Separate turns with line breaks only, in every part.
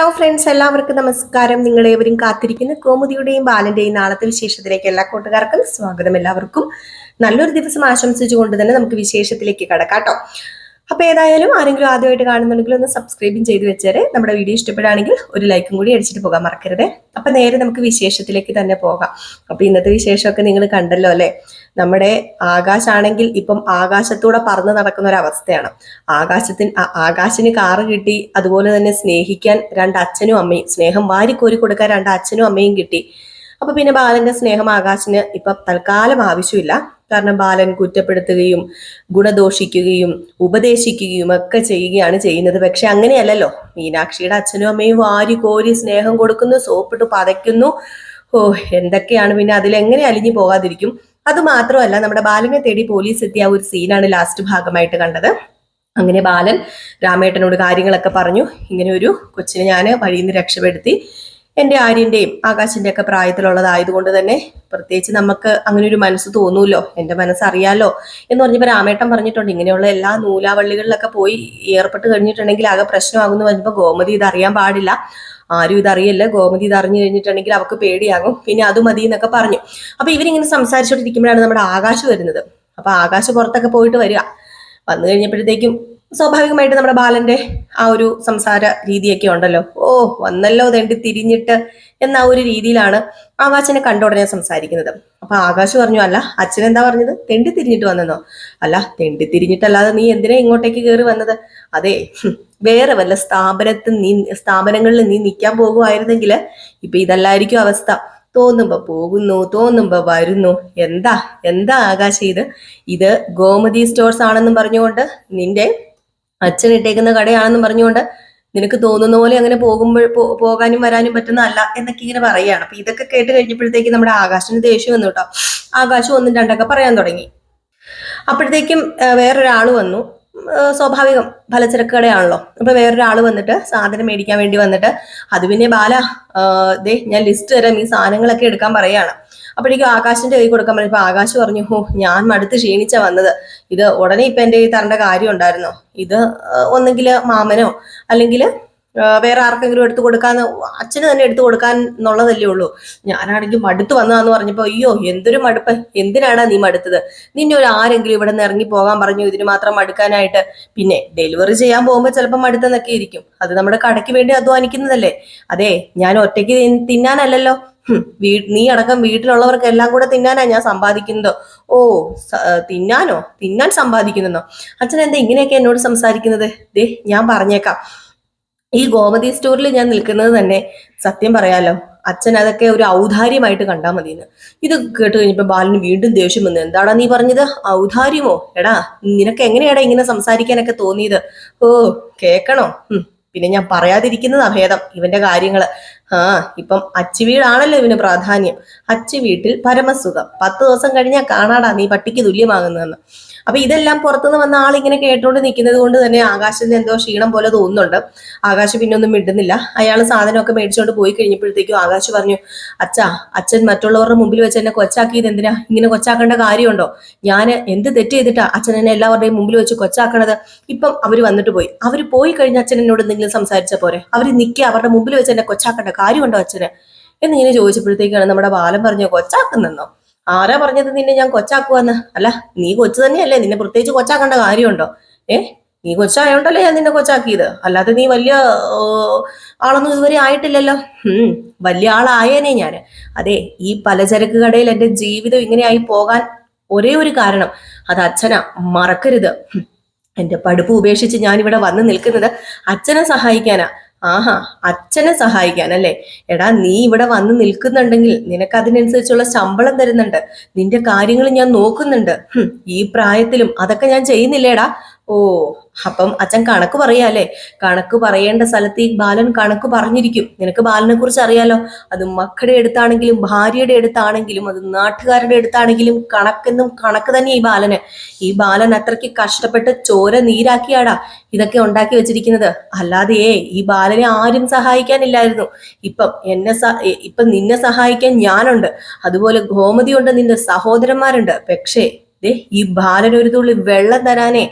Hello friends എല്ലാവർക്കും നമസ്കാരം. നിങ്ങളേവരും കാത്തിരിക്കുന്ന. കോമുദിയുടെയും ബാലന്റെയും നാളത്തെ വിശേഷത്തിലേക്ക് എല്ലാ കൂട്ടുകാർക്കും സ്വാഗതം എല്ലാവർക്കും. നല്ലൊരു ദിവസം ആശംസിച്ചുകൊണ്ട് തന്നെ നമുക്ക് വിശേഷത്തിലേക്ക് കടക്കാട്ടോ അപ്പൊ ഏതായാലും ആരെങ്കിലും ആദ്യമായിട്ട് കാണുന്നുണ്ടെങ്കിൽ ഒന്ന് സബ്സ്ക്രൈബും ചെയ്ത് വെച്ചേരെ. നമ്മുടെ വീഡിയോ ഇഷ്ടപ്പെടുകയാണെങ്കിൽ ഒരു ലൈക്കും കൂടി അടിച്ചിട്ട് പോകാൻ മറക്കരുത്. അപ്പൊ നേരെ നമുക്ക് വിശേഷത്തിലേക്ക് തന്നെ പോകാം. അപ്പൊ ഇന്നത്തെ വിശേഷമൊക്കെ നിങ്ങൾ കണ്ടല്ലോ അല്ലെ? നമ്മുടെ ആകാശാണെങ്കിൽ ഇപ്പം ആകാശത്തൂടെ പറന്ന് നടക്കുന്ന ഒരു അവസ്ഥയാണ് ആകാശത്തിന് ആകാശിന് കാറ് കിട്ടി അതുപോലെ തന്നെ സ്നേഹിക്കാൻ രണ്ട് അച്ഛനും അമ്മയും സ്നേഹം വാരി വാരിക്കോരി കൊടുക്കാൻ രണ്ട് അച്ഛനും അമ്മയും കിട്ടി. അപ്പൊ പിന്നെ ബാലന്റെ സ്നേഹം ആകാശിന് ഇപ്പൊ തൽക്കാലം ആവശ്യമില്ല. കാരണം ബാലൻ കുറ്റപ്പെടുത്തുകയും ഗുണദോഷിക്കുകയും ഉപദേശിക്കുകയും ഒക്കെ ചെയ്യുകയാണ് ചെയ്യുന്നത്. പക്ഷെ അങ്ങനെയല്ലല്ലോ. മീനാക്ഷിയുടെ അച്ഛനും അമ്മയും വാരി കോരി സ്നേഹം കൊടുക്കുന്നു സോപ്പിട്ട് പതയ്ക്കുന്നു. ഓ എന്തൊക്കെയാണ് പിന്നെ അതിലെങ്ങനെ അലിഞ്ഞു പോകാതിരിക്കും? അത് മാത്രമല്ല നമ്മുടെ ബാലനെ തേടി പോലീസ് എത്തിയ ഒരു സീനാണ് ലാസ്റ്റ് ഭാഗമായിട്ട് കണ്ടത്. അങ്ങനെ ബാലൻ രാമേട്ടനോട് കാര്യങ്ങളൊക്കെ പറഞ്ഞു. ഇങ്ങനെ ഒരു കൊച്ചിനെ ഞാൻ വഴിയിൽ നിന്ന് രക്ഷപ്പെടുത്തി. എന്റെ ആര്യന്റെയും ആകാശിന്റെ ഒക്കെ പ്രായത്തിലുള്ളതായതുകൊണ്ട് തന്നെ പ്രത്യേകിച്ച് നമുക്ക് അങ്ങനെ ഒരു മനസ്സ് തോന്നൂല്ലോ എന്റെ മനസ്സറിയാലോ എന്ന് പറഞ്ഞപ്പോൾ രാമേട്ടൻ പറഞ്ഞിട്ടുണ്ട്. ഇങ്ങനെയുള്ള എല്ലാ നൂലാവള്ളികളിലൊക്കെ പോയി ഏർപ്പെട്ട് കഴിഞ്ഞിട്ടുണ്ടെങ്കിൽ ആകെ പ്രശ്നമാകുമെന്ന് പറഞ്ഞപ്പോൾ ഗോമതി ഇത് അറിയാൻ പാടില്ല. ആരും ഇതറിയല്ല ഗോമതി ഇത് അറിഞ്ഞു കഴിഞ്ഞിട്ടുണ്ടെങ്കിൽ അവർക്ക് പേടിയാകും. പിന്നെ അത് മതി എന്നൊക്കെ പറഞ്ഞു. അപ്പൊ ഇവരിങ്ങനെ സംസാരിച്ചോണ്ടിരിക്കുമ്പോഴാണ് നമ്മുടെ ആകാശ് വരുന്നത്. അപ്പൊ ആകാശ് പുറത്തൊക്കെ പോയിട്ട് വരിക. വന്നു കഴിഞ്ഞപ്പോഴത്തേക്കും സ്വാഭാവികമായിട്ട് നമ്മുടെ ബാലന്റെ ആ ഒരു സംസാര രീതിയൊക്കെ ഉണ്ടല്ലോ. ഓ വന്നല്ലോ തെണ്ടി തിരിഞ്ഞിട്ട് എന്ന ആ ഒരു രീതിയിലാണ് ആകാശിനെ കണ്ട ഉടനെ സംസാരിക്കുന്നത്. അപ്പൊ ആകാശ് പറഞ്ഞു അല്ല അച്ഛൻ എന്താ പറഞ്ഞത്? തെണ്ടി തിരിഞ്ഞിട്ട് വന്നെന്നോ? അല്ല തെണ്ടി തിരിഞ്ഞിട്ടല്ലാതെ നീ എന്തിനാ ഇങ്ങോട്ടേക്ക് കയറി വന്നത്? അതെ വേറെ വല്ല സ്ഥാപനത്തിൽ നീ സ്ഥാപനങ്ങളിൽ നീ നിൽക്കാൻ പോകുമായിരുന്നെങ്കിൽ ഇപ്പൊ ഇതല്ലായിരിക്കും അവസ്ഥ. തോന്നുമ്പോ പോകുന്നു തോന്നുമ്പോ വരുന്നു. എന്താ എന്താ ആകാശം ഇത്? ഇത് ഗോമതി സ്റ്റോഴ്സ് ആണെന്നും പറഞ്ഞുകൊണ്ട് നിന്റെ അച്ഛൻ ഇട്ടേക്കുന്ന കടയാണെന്ന് പറഞ്ഞുകൊണ്ട് നിനക്ക് തോന്നുന്ന പോലെ അങ്ങനെ പോകുമ്പോൾ പോകാനും വരാനും പറ്റുന്നതല്ല എന്നൊക്കെ ഇങ്ങനെ പറയുകയാണ്. അപ്പൊ ഇതൊക്കെ കേട്ട് കഴിഞ്ഞപ്പോഴത്തേക്ക് നമ്മുടെ ആകാശിന് ദേഷ്യം വന്നു കേട്ടോ. ആകാശം ഒന്നും രണ്ടൊക്കെ പറയാൻ തുടങ്ങി. അപ്പോഴത്തേക്കും വേറൊരാൾ വന്നു. സ്വാഭാവികം പലചരക്ക് കടയാണല്ലോ. അപ്പൊ വേറൊരാൾ വന്നിട്ട് സാധനം മേടിക്കാൻ വേണ്ടി വന്നിട്ട് അത് പിന്നെ ബാല ദേ ഞാൻ ലിസ്റ്റ് തരാം ഈ സാധനങ്ങളൊക്കെ എടുക്കാൻ പറയാണ് അപ്പോഴേക്കും ആകാശിന്റെ കൈ കൊടുക്കാൻ പറഞ്ഞു ഇപ്പൊ ആകാശ് പറഞ്ഞു ഓ ഞാൻ മടുത്ത് ക്ഷീണിച്ച വന്നത്. ഇത് ഉടനെ ഇപ്പൊ എന്റെ കയ്യിൽ തരേണ്ട കാര്യം ഉണ്ടായിരുന്നോ? ഇത് ഒന്നെങ്കിൽ മാമനോ? അല്ലെങ്കിൽ വേറെ ആർക്കെങ്കിലും എടുത്തു കൊടുക്കാന്ന് അച്ഛന് തന്നെ എടുത്തു കൊടുക്കാൻ എന്നുള്ളതല്ലേ ഉള്ളൂ. ഞാനാണെങ്കിൽ മടുത്ത് വന്നതാന്ന് പറഞ്ഞപ്പോ അയ്യോ എന്തൊരു മടുപ്പ്. എന്തിനാണ് നീ മടുത്തത്? നിന്നെ ഒരു ആരെങ്കിലും ഇവിടെ നിന്ന് ഇറങ്ങി പോകാൻ പറഞ്ഞു ഇതിന് മാത്രം മടുക്കാനായിട്ട്. പിന്നെ ഡെലിവറി ചെയ്യാൻ പോകുമ്പോൾ ചിലപ്പോൾ മടുത്തെന്നൊക്കെ ഇരിക്കും. അത് നമ്മുടെ കടയ്ക്ക് വേണ്ടി അധ്വാനിക്കുന്നതല്ലേ. അതെ ഞാൻ ഒറ്റയ്ക്ക് തിന്നാനല്ലല്ലോ. ഹും, നീ അടക്കം വീട്ടിലുള്ളവർക്ക് എല്ലാം കൂടെ തിന്നാനാ ഞാൻ സമ്പാദിക്കുന്നത്. ഓ തിന്നാനോ? തിന്നാൻ സമ്പാദിക്കുന്നോ അച്ഛൻ എന്താ ഇങ്ങനെയൊക്കെ എന്നോട് സംസാരിക്കുന്നത്? ദേ ഞാൻ പറഞ്ഞേക്കാം. ഈ ഗോമതി സ്റ്റോറിൽ ഞാൻ നിൽക്കുന്നത് തന്നെ സത്യം പറയാലോ അച്ഛൻ അതൊക്കെ ഒരു ഔദാര്യമായിട്ട് കണ്ടാൽ മതിയെന്ന്. ഇത് കേട്ട് കഴിഞ്ഞപ്പോ ബാലന് വീണ്ടും ദേഷ്യം വന്നു. എന്താടാ നീ പറഞ്ഞത്? ഔദാര്യമോ? എടാ നിനക്ക് എങ്ങനെയാടാ ഇങ്ങനെ സംസാരിക്കാനൊക്കെ തോന്നിയത്? ഓ കേക്കണോ? പിന്നെ ഞാൻ പറയാതിരിക്കുന്നത് അഭേദം ഇവന്റെ കാര്യങ്ങൾ. ആ ഇപ്പം അച്ചു വീടാണല്ലോ ഇവന് പ്രാധാന്യം. അച്ചു വീട്ടിൽ പരമസുഖം. പത്ത് ദിവസം കഴിഞ്ഞാൽ കാണാടാ നീ പട്ടിക്ക് തുല്യമാകുന്നതെന്ന്. അപ്പൊ ഇതെല്ലാം പുറത്തുനിന്ന് വന്ന ആൾ ഇങ്ങനെ കേട്ടോണ്ട് നിൽക്കുന്നത് കൊണ്ട് തന്നെ ആകാശത്തിന് എന്തോ ക്ഷീണം പോലെ തോന്നുന്നുണ്ട്. ആകാശ് പിന്നെ ഒന്നും മിണ്ടുന്നില്ല. അയാൾ സാധനമൊക്കെ മേടിച്ചുകൊണ്ട് പോയി കഴിഞ്ഞപ്പോഴത്തേക്കും ആകാശ് പറഞ്ഞു അച്ഛാ അച്ഛൻ മറ്റുള്ളവരുടെ മുമ്പിൽ വെച്ച് എന്നെ കൊച്ചാക്കിയത് എന്തിനാ? ഇങ്ങനെ കൊച്ചാക്കേണ്ട കാര്യമുണ്ടോ? ഞാൻ എന്ത് തെറ്റ് ചെയ്തിട്ടാ അച്ഛൻ എന്നെ എല്ലാവരുടെയും മുമ്പിൽ വെച്ച് കൊച്ചാക്കണത്? ഇപ്പം അവർ വന്നിട്ട് പോയി. അവർ പോയി കഴിഞ്ഞ അച്ഛൻ എന്നോട് എന്തെങ്കിലും സംസാരിച്ച പോരെ? അവർ നിൽക്കുക അവരുടെ മുമ്പിൽ വെച്ച് എന്നെ കൊച്ചാക്കേണ്ട കാര്യമുണ്ടോ അച്ഛന്? എന്നിങ്ങനെ ചോദിച്ചപ്പോഴത്തേക്കാണ് നമ്മുടെ ബാലം പറഞ്ഞു കൊച്ചാക്കുന്നെന്നോ? ആരാ പറഞ്ഞത് നിന്നെ ഞാൻ കൊച്ചാക്കുവെന്ന്? അല്ല നീ കൊച്ചു തന്നെയല്ലേ നിന്നെ പ്രത്യേകിച്ച് കൊച്ചാക്കേണ്ട കാര്യമുണ്ടോ? ഏ നീ കൊച്ചായോണ്ടല്ലേ ഞാൻ നിന്നെ കൊച്ചാക്കിയത്? അല്ലാതെ നീ വലിയ ആളൊന്നും ഇതുവരെ ആയിട്ടില്ലല്ലോ. ഉം വലിയ ആളായേനെ ഞാൻ അതെ ഈ പലചരക്ക് കടയിൽ എന്റെ ജീവിതം ഇങ്ങനെയായി പോകാൻ ഒരേ ഒരു കാരണം അത് അച്ഛനാ. മറക്കരുത്. എന്റെ പഠിപ്പ് ഉപേക്ഷിച്ച് ഞാൻ ഇവിടെ വന്ന് നിൽക്കുന്നത് അച്ഛനെ സഹായിക്കാനാ. ആഹാ അച്ഛനെ സഹായിക്കാൻ അല്ലേ? എടാ നീ ഇവിടെ വന്ന് നിൽക്കുന്നുണ്ടെങ്കിൽ നിനക്ക് അതിനനുസരിച്ചുള്ള ശമ്പളം തരുന്നുണ്ട്. നിന്റെ കാര്യങ്ങൾ ഞാൻ നോക്കുന്നുണ്ട്. ഈ പ്രായത്തിലും അതൊക്കെ ഞാൻ ചെയ്യുന്നില്ലേടാ? ഓ അപ്പം അച്ഛൻ കണക്ക് പറയാല്ലേ? കണക്ക് പറയേണ്ട സ്ഥലത്ത് ഈ ബാലൻ കണക്ക് പറഞ്ഞിരിക്കും. നിനക്ക് ബാലനെ കുറിച്ച് അറിയാലോ? അത് മക്കളുടെ അടുത്താണെങ്കിലും ഭാര്യയുടെ അടുത്താണെങ്കിലും അത് നാട്ടുകാരുടെ അടുത്താണെങ്കിലും കണക്കെന്നും കണക്ക് തന്നെ ഈ ബാലന്. ഈ ബാലൻ അത്രയ്ക്ക് കഷ്ടപ്പെട്ട് ചോര നീരാക്കിയാടാ ഇതൊക്കെ ഉണ്ടാക്കി വെച്ചിരിക്കുന്നത്. അല്ലാതെ ഏ ഈ ബാലനെ ആരും സഹായിക്കാനില്ലായിരുന്നു. ഇപ്പം എന്നെ ഇപ്പം നിന്നെ സഹായിക്കാൻ ഞാനുണ്ട്. അതുപോലെ ഗോമതിയുണ്ട് നിന്റെ സഹോദരന്മാരുണ്ട്. പക്ഷേ ദേ ഈ ബാലൻ ഒരു തുള്ളി വെള്ളം തരാനേ.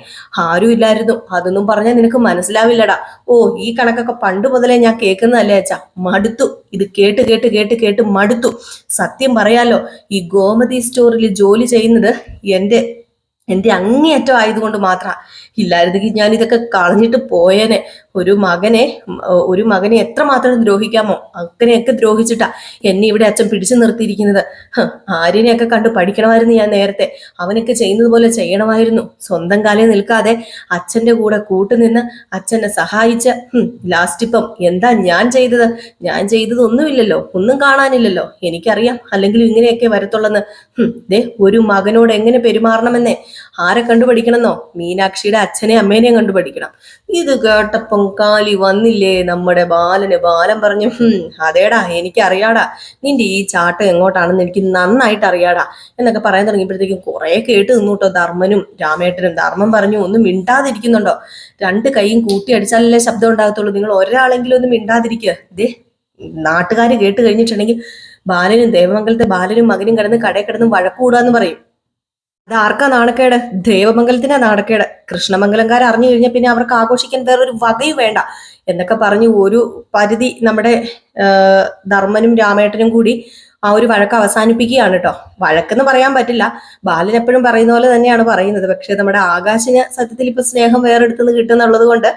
ആരും ഇല്ലായിരുന്നു. അതൊന്നും പറഞ്ഞാൽ നിനക്ക് മനസ്സിലാവില്ലടാ. ഓ ഈ കണക്കൊക്കെ പണ്ട് മുതലേ ഞാൻ കേൾക്കുന്നതല്ലേ അച്ഛാ? മടുത്തു. ഇത് കേട്ട് കേട്ട് കേട്ട് കേട്ട് മടുത്തു. സത്യം പറയാലോ ഈ ഗോമതി സ്റ്റോറിൽ ജോലി ചെയ്യുന്നത് എന്റെ എന്റെ അങ്ങേയറ്റം ആയതുകൊണ്ട് മാത്രമാണ് ഇല്ലായിരുന്നെങ്കിൽ ഞാൻ ഇതൊക്കെ കളഞ്ഞിട്ട് പോയേനെ. ഒരു മകനെ ഒരു മകനെ എത്രമാത്രം ദ്രോഹിക്കാമോ അക്കനെയൊക്കെ ദ്രോഹിച്ചിട്ടാ എന്നെ ഇവിടെ അച്ഛൻ പിടിച്ചു നിർത്തിയിരിക്കുന്നത്. ആര്യനെയൊക്കെ കണ്ട് പഠിക്കണമായിരുന്നു ഞാൻ നേരത്തെ. അവനൊക്കെ ചെയ്യുന്നത് പോലെ ചെയ്യണമായിരുന്നു. സ്വന്തം കാലിൽ നിൽക്കാതെ അച്ഛന്റെ കൂടെ കൂട്ടുനിന്ന് അച്ഛനെ സഹായിച്ച ലാസ്റ്റ് ഇപ്പം എന്താ ഞാൻ ചെയ്തത്? ഞാൻ ചെയ്തതൊന്നുമില്ലല്ലോ ഒന്നും കാണാനില്ലല്ലോ. എനിക്കറിയാം അല്ലെങ്കിൽ ഇങ്ങനെയൊക്കെ വരത്തുള്ളെന്ന്. ദേ ഒരു മകനോട് എങ്ങനെ പെരുമാറണമെന്നേ? ആരെ കണ്ടുപഠിക്കണമെന്നോ? മീനാക്ഷിയുടെ അച്ഛനെ അമ്മേനെയും കണ്ടുപഠിക്കണം. ഇത് കേട്ടപ്പം കാലി വന്നില്ലേ നമ്മുടെ ബാലന്? ബാലൻ പറഞ്ഞു അതേടാ അതേടാ എനിക്കറിയാടാ. നിന്റെ ഈ ചാട്ടം എങ്ങോട്ടാണെന്ന് എനിക്ക് നന്നായിട്ട് അറിയാടാ. എന്നൊക്കെ പറയാൻ തുടങ്ങിയപ്പോഴത്തേക്കും കുറെ കേട്ട് നിന്നുട്ടോ ധർമ്മനും രാമേട്ടനും. ധർമ്മം പറഞ്ഞു ഒന്നും മിണ്ടാതിരിക്കുന്നുണ്ടോ? രണ്ട് കൈയും കൂട്ടി അടിച്ചാലല്ലേ ശബ്ദം ഉണ്ടാകത്തുള്ളൂ. നിങ്ങൾ ഒരാളെങ്കിലും ഒന്ന് മിണ്ടാതിരിക്കുക ദേ നാട്ടുകാർ കേട്ട് കഴിഞ്ഞിട്ടുണ്ടെങ്കിൽ ബാലനും ദേവമംഗലത്തെ ബാലനും മകനും കിടന്ന് കടയിൽ കിടന്ന് വഴക്കൂടാന്ന് പറയും. അത് ആർക്കാ നാണക്കേട്? ദേവമംഗലത്തിനാ നാണക്കേട്. കൃഷ്ണമംഗലംകാർ അറിഞ്ഞു കഴിഞ്ഞാൽ പിന്നെ അവർക്ക് ആഘോഷിക്കാൻ വേറൊരു വകയും വേണ്ട. എന്നൊക്കെ പറഞ്ഞു ഒരു പരിധി നമ്മുടെ ധർമ്മനും രാമേട്ടനും കൂടി ആ ഒരു വഴക്ക് അവസാനിപ്പിക്കുകയാണ് കേട്ടോ വഴക്കെന്ന് പറയാൻ പറ്റില്ല. ബാലൻ എപ്പോഴും പറയുന്ന പോലെ തന്നെയാണ് പറയുന്നത്. പക്ഷെ നമ്മുടെ ആകാശിന് സത്യത്തിൽ ഇപ്പൊ സ്നേഹം വേറെടുത്തുനിന്ന് കിട്ടുന്നുള്ളത് കൊണ്ട്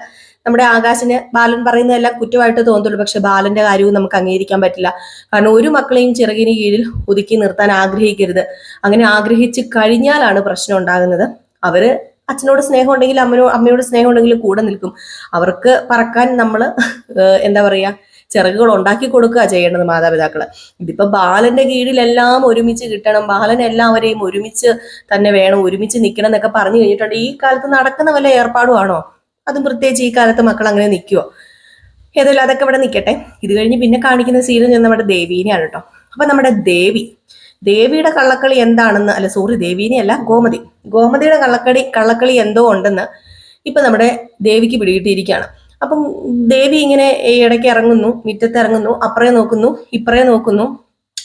നമ്മുടെ ആകാശിന് ബാലൻ പറയുന്നതെല്ലാം കുറ്റമായിട്ട് തോന്നുള്ളൂ പക്ഷെ ബാലന്റെ കാര്യവും നമുക്ക് അംഗീകരിക്കാൻ പറ്റില്ല. കാരണം ഒരു മക്കളെയും ചിറകിന് കീഴിൽ ഒതുക്കി നിർത്താൻ ആഗ്രഹിക്കരുത്. അങ്ങനെ ആഗ്രഹിച്ച് കഴിഞ്ഞാലാണ് പ്രശ്നം ഉണ്ടാകുന്നത്. അവർ അച്ഛനോട് സ്നേഹം ഉണ്ടെങ്കിൽ അമ്മനോ അമ്മയോട് സ്നേഹം ഉണ്ടെങ്കിൽ കൂടെ നിൽക്കും. അവർക്ക് പറക്കാൻ നമ്മൾ എന്താ പറയാ ചിറകുകൾ ഉണ്ടാക്കി കൊടുക്കുക ചെയ്യേണ്ടത് മാതാപിതാക്കൾ. ഇതിപ്പോ ബാലന്റെ കീഴിലെല്ലാം ഒരുമിച്ച് കിട്ടണം. ബാലൻ എല്ലാവരെയും ഒരുമിച്ച് തന്നെ വേണം ഒരുമിച്ച് നിൽക്കണം എന്നൊക്കെ പറഞ്ഞു കഴിഞ്ഞിട്ടുണ്ട്. ഈ കാലത്ത് നടക്കുന്ന വല്ല ഏർപ്പാടുമാണോ അതും പ്രത്യേകിച്ച് ഈ കാലത്ത് മക്കൾ അങ്ങനെ നിൽക്കുവോ ഏതായാലും അതൊക്കെ ഇവിടെ നിൽക്കട്ടെ ഇത് കഴിഞ്ഞ് പിന്നെ കാണിക്കുന്ന സീരിയൽ ഞാൻ നമ്മുടെ ദേവീനെയാണ് കേട്ടോ. അപ്പൊ നമ്മുടെ ദേവി. ദേവിയുടെ കള്ളക്കളി എന്താണെന്ന് അല്ല സോറി ദേവീനെ അല്ല ഗോമതി. ഗോമതിയുടെ കള്ളക്കളി കള്ളക്കളി എന്തോ ഉണ്ടെന്ന് ഇപ്പൊ നമ്മുടെ ദേവിക്ക് പിടികിട്ടിയിരിക്കുകയാണ്. അപ്പം ദേവി ഇങ്ങനെ ഇടയ്ക്ക് ഇറങ്ങുന്നു മുറ്റത്ത് ഇറങ്ങുന്നു അപ്പറേ നോക്കുന്നു ഇപ്പറേ നോക്കുന്നു.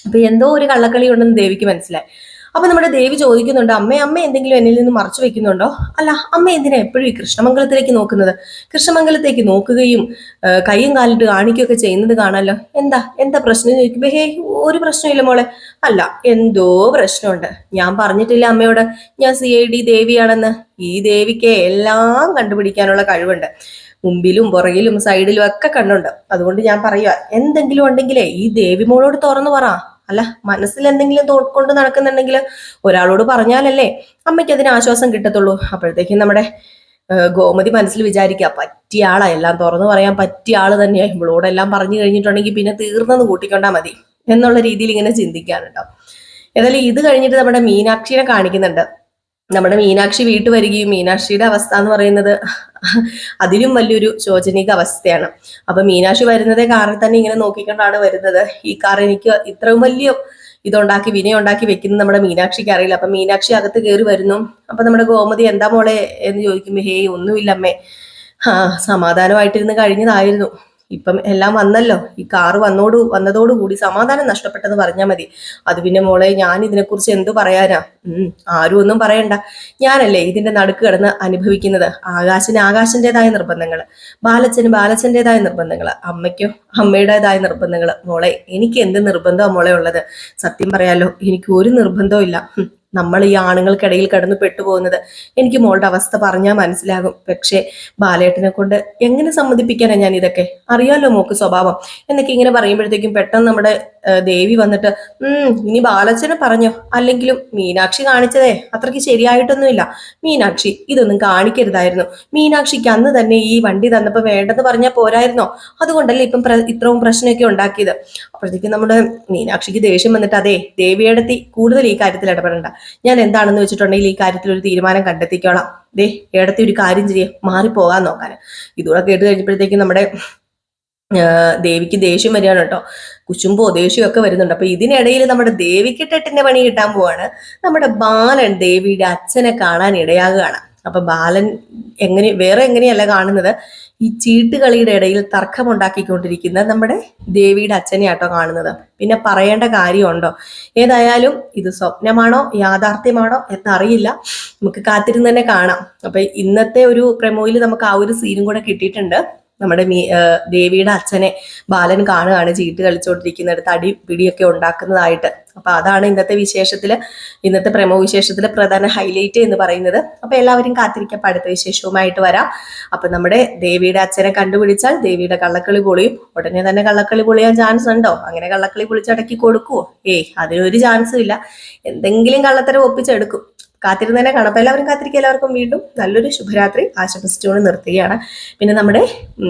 അപ്പൊ എന്തോ ഒരു കള്ളക്കളി ഉണ്ടെന്ന് ദേവിക്ക് മനസ്സിലായി. അപ്പൊ നമ്മുടെ ദേവി ചോദിക്കുന്നുണ്ട് അമ്മ അമ്മ എന്തെങ്കിലും എന്നിൽ നിന്ന് മറച്ചു വെക്കുന്നുണ്ടോ? അല്ല അമ്മ എന്തിനാ എപ്പോഴും ഈ കൃഷ്ണമംഗലത്തിലേക്ക് നോക്കുന്നത്? കൃഷ്ണമംഗലത്തേക്ക് നോക്കുകയും കയ്യും കൈയും കാലിട്ട് കാണിക്കുകയൊക്കെ ചെയ്യുന്നത് കാണാലോ? എന്താ എന്താ പ്രശ്നം ചോദിക്കുമ്പോ ഹേ ഒരു പ്രശ്നമില്ല മോളെ. അല്ല എന്തോ പ്രശ്നമുണ്ട്. ഞാൻ പറഞ്ഞിട്ടില്ല അമ്മയോട്. ഞാൻ സി ഐ ഡി ദേവിയാണെന്ന്. ഈ ദേവിക്ക് എല്ലാം കണ്ടുപിടിക്കാനുള്ള കഴിവുണ്ട്. മുമ്പിലും പുറകിലും സൈഡിലും ഒക്കെ കണ്ണുണ്ട്. അതുകൊണ്ട് ഞാൻ പറയുക എന്തെങ്കിലും ഉണ്ടെങ്കിലേ ഈ ദേവി മോളോട് തുറന്നു പറ. അല്ല മനസ്സിൽ എന്തെങ്കിലും കൊണ്ട് നടക്കുന്നുണ്ടെങ്കിൽ ഒരാളോട് പറഞ്ഞാലല്ലേ അമ്മയ്ക്ക് അതിന് ആശ്വാസം കിട്ടത്തുള്ളൂ. അപ്പോഴത്തേക്കും നമ്മുടെ ഗോമതി മനസ്സിൽ വിചാരിക്കുക പറ്റിയ ആളാ എല്ലാം തുറന്നു പറയാൻ പറ്റിയ ആൾ തന്നെയാണ് ഇവളോടെല്ലാം പറഞ്ഞു കഴിഞ്ഞിട്ടുണ്ടെങ്കിൽ പിന്നെ തീർന്നത് കൂട്ടിക്കൊണ്ടാ മതി എന്നുള്ള രീതിയിൽ ഇങ്ങനെ ചിന്തിക്കാറുണ്ടോ ഏതായാലും ഇത് കഴിഞ്ഞിട്ട് നമ്മുടെ മീനാക്ഷിനെ കാണിക്കുന്നുണ്ട്. നമ്മുടെ മീനാക്ഷി വീട്ടു വരികയും മീനാക്ഷിയുടെ അവസ്ഥ എന്ന് പറയുന്നത് അതിലും വലിയൊരു ശോചനീക അവസ്ഥയാണ്. അപ്പൊ മീനാക്ഷി വരുന്നത് കാറിൽ തന്നെ ഇങ്ങനെ നോക്കിക്കൊണ്ടാണ് വരുന്നത്. ഈ കാർ എനിക്ക് ഇത്രയും വലിയ ഇതുണ്ടാക്കി വിനയം ഉണ്ടാക്കി വെക്കുന്നത് നമ്മുടെ മീനാക്ഷിക്ക് അറിയില്ല. അപ്പൊ മീനാക്ഷി അകത്ത് കയറി വരുന്നു. അപ്പൊ നമ്മുടെ ഗോമതി എന്താ മോളെ? എന്ന് ചോദിക്കുമ്പോ ഹേയ് ഒന്നുമില്ല അമ്മേ. ആ സമാധാനമായിട്ടിരുന്ന് കഴിഞ്ഞതായിരുന്നു. ഇപ്പം എല്ലാം വന്നല്ലോ. ഈ കാറ് വന്നോട് വന്നതോടുകൂടി സമാധാനം നഷ്ടപ്പെട്ടെന്ന് പറഞ്ഞാൽ മതി. അത് പിന്നെ മോളെ ഞാൻ ഇതിനെക്കുറിച്ച് എന്തു പറയാനാ? ഉം ആരും ഒന്നും പറയണ്ട. ഞാനല്ലേ ഇതിന്റെ നടുക്ക് കിടന്ന് അനുഭവിക്കുന്നത്? ആകാശിന് ആകാശിന്റെതായ നിർബന്ധങ്ങൾ ബാലച്ചന് ബാലച്ചന്റെതായ നിർബന്ധങ്ങൾ അമ്മയ്ക്കോ അമ്മയുടേതായ നിർബന്ധങ്ങൾ മോളെ എനിക്ക് എന്ത് നിർബന്ധമാണ് മോളെ ഉള്ളത്? സത്യം പറയാലോ എനിക്ക് ഒരു നിർബന്ധവും ഇല്ല നമ്മൾ ഈ ആണുങ്ങൾക്കിടയിൽ കിടന്ന് പെട്ടുപോകുന്നത്. എനിക്ക് മോളുടെ അവസ്ഥ പറഞ്ഞാൽ മനസ്സിലാകും. പക്ഷേ ബാലേട്ടനെ കൊണ്ട് എങ്ങനെ സമ്മതിപ്പിക്കാനാണ് ഞാൻ ഇതൊക്കെ? അറിയാലോ മോക്ക് സ്വഭാവം. എന്നൊക്കെ ഇങ്ങനെ പറയുമ്പോഴത്തേക്കും പെട്ടെന്ന് നമ്മുടെ ദേവി വന്നിട്ട് ഉം ഇനി ബാലച്ചനെ പറഞ്ഞോ. അല്ലെങ്കിലും മീനാക്ഷി കാണിച്ചതേ. അത്രയ്ക്ക് ശരിയായിട്ടൊന്നുമില്ല. മീനാക്ഷി ഇതൊന്നും കാണിക്കരുതായിരുന്നു. മീനാക്ഷിക്ക് അന്ന് തന്നെ ഈ വണ്ടി തന്നപ്പോൾ വേണ്ടെന്ന് പറഞ്ഞാൽ പോരായിരുന്നോ? അതുകൊണ്ടല്ലേ ഇപ്പം ഇത്രയും പ്രശ്നമൊക്കെ ഉണ്ടാക്കിയത്? അപ്പോഴത്തേക്കും നമ്മുടെ മീനാക്ഷിക്ക് ദേഷ്യം വന്നിട്ട് അതെ ദേവിയെടുത്തി കൂടുതൽ ഈ കാര്യത്തിൽ ഇടപെടണ്ട. ഞാൻ എന്താണെന്ന് വെച്ചിട്ടുണ്ടെങ്കിൽ ഈ കാര്യത്തിൽ ഒരു തീരുമാനം കണ്ടെത്തിക്കോളാം. ദേ ഏടത്തി ഒരു കാര്യം ചെയ്യേ മാറിപ്പോകാൻ നോക്കാൻ. ഇതുകൂടെ കേട്ട് കഴിഞ്ഞപ്പോഴത്തേക്കും നമ്മുടെ ദേവിക്ക് ദേഷ്യം വരികയാണ് കേട്ടോ. കുശുമ്പോ ദേഷ്യമോ ഒക്കെ വരുന്നുണ്ട്. അപ്പൊ ഇതിനിടയിൽ നമ്മുടെ ദേവിക്ക് ടെട്ടിന്റെ പണി കിട്ടാൻ പോവാണ്. നമ്മുടെ ബാലൻ ദേവിയുടെ അച്ഛനെ കാണാൻ ഇടയാകുകയാണ്. അപ്പൊ ബാലൻ എങ്ങനെ വേറെ എങ്ങനെയല്ല കാണുന്നത്? ഈ ചീട്ടുകളിയുടെ ഇടയിൽ തർക്കമുണ്ടാക്കിക്കൊണ്ടിരിക്കുന്ന നമ്മുടെ ദേവിയുടെ അച്ഛനെയാട്ടോ കാണുന്നത്. പിന്നെ പറയേണ്ട കാര്യമുണ്ടോ? ഏതായാലും ഇത് സ്വപ്നമാണോ യാഥാർത്ഥ്യമാണോ എന്നറിയില്ല. നമുക്ക് കാത്തിരുന്ന് തന്നെ കാണാം. അപ്പൊ ഇന്നത്തെ ഒരു പ്രമോയിൽ നമുക്ക് ആ ഒരു സീനും കൂടെ കിട്ടിയിട്ടുണ്ട്. നമ്മുടെ മീ ദേവിയുടെ അച്ഛനെ ബാലൻ കാണുകയാണ് ചീട്ട് കളിച്ചുകൊണ്ടിരിക്കുന്നിടത്ത് അടി പിടിയൊക്കെ ഉണ്ടാക്കുന്നതായിട്ട്. അപ്പൊ അതാണ് ഇന്നത്തെ വിശേഷത്തിൽ ഇന്നത്തെ പ്രമോ വിശേഷത്തിലെ പ്രധാന ഹൈലൈറ്റ് എന്ന് പറയുന്നത്. അപ്പൊ എല്ലാവരും കാത്തിരിക്കാം അപ്പൊ അടുത്ത വിശേഷവുമായിട്ട് വരാം. അപ്പൊ നമ്മുടെ ദേവിയുടെ അച്ഛനെ കണ്ടുപിടിച്ചാൽ ദേവിയുടെ കള്ളക്കളി പൊളിയും. ഉടനെ തന്നെ കള്ളക്കളി പൊളിയാൻ ചാൻസ് ഉണ്ടോ? അങ്ങനെ കള്ളക്കളി പൊളിച്ചടക്കി കൊടുക്കുവോ? ഏയ് അതിനൊരു ചാൻസും ഇല്ല. എന്തെങ്കിലും കള്ളത്തരം ഒപ്പിച്ചെടുക്കും. കാത്തിരുന്ന് തന്നെ കാണാം അപ്പൊ എല്ലാവരും കാത്തിരിക്കുക. എല്ലാവർക്കും വീണ്ടും നല്ലൊരു ശുഭരാത്രി ആശംസിച്ചുകൊണ്ട് നിർത്തുകയാണ്. പിന്നെ നമ്മുടെ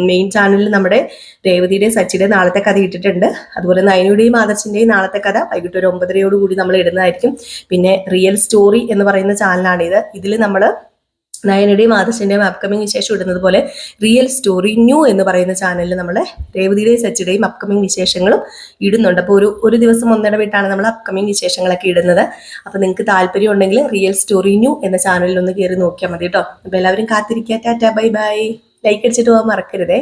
മെയിൻ ചാനലിൽ നമ്മുടെ രേവതിയുടെയും സച്ചിയുടെയും നാളത്തെ കഥ ഇട്ടിട്ടുണ്ട്. അതുപോലെ നയനയുടെയും ആദർശിന്റെയും നാളത്തെ കഥ വൈകിട്ട് ഒരു ഒമ്പതരയോടുകൂടി നമ്മൾ ഇടുന്നതായിരിക്കും. പിന്നെ റിയൽ സ്റ്റോറി എന്ന് പറയുന്ന ചാനലാണിത് ഇതിൽ നമ്മൾ നയനയുടെയും ആദർശിന്റെയും അപ്കമിങ് വിശേഷം ഇടുന്നത് പോലെ റിയൽ സ്റ്റോറി ന്യൂ എന്ന് പറയുന്ന ചാനലിൽ നമ്മളെ രേവതിയുടെയും സച്ചിയുടെയും അപ്കമിങ് വിശേഷങ്ങളും ഇടുന്നുണ്ട്. അപ്പോൾ ഒരു ഒരു ദിവസം ഒന്നിടവിട്ടാണ് നമ്മൾ അപ്കമിങ് വിശേഷങ്ങളൊക്കെ ഇടുന്നത്. അപ്പോൾ നിങ്ങൾക്ക് താല്പര്യം ഉണ്ടെങ്കിൽ റിയൽ സ്റ്റോറി ന്യൂ എന്ന ചാനലിൽ ഒന്ന് കയറി നോക്കിയാൽ മതി കേട്ടോ. അപ്പോൾ എല്ലാവരും കാത്തിരിക്കുക. Tata bye bye. ലൈക്ക് അടിച്ചിട്ട് പോകാൻ മറക്കരുതേ.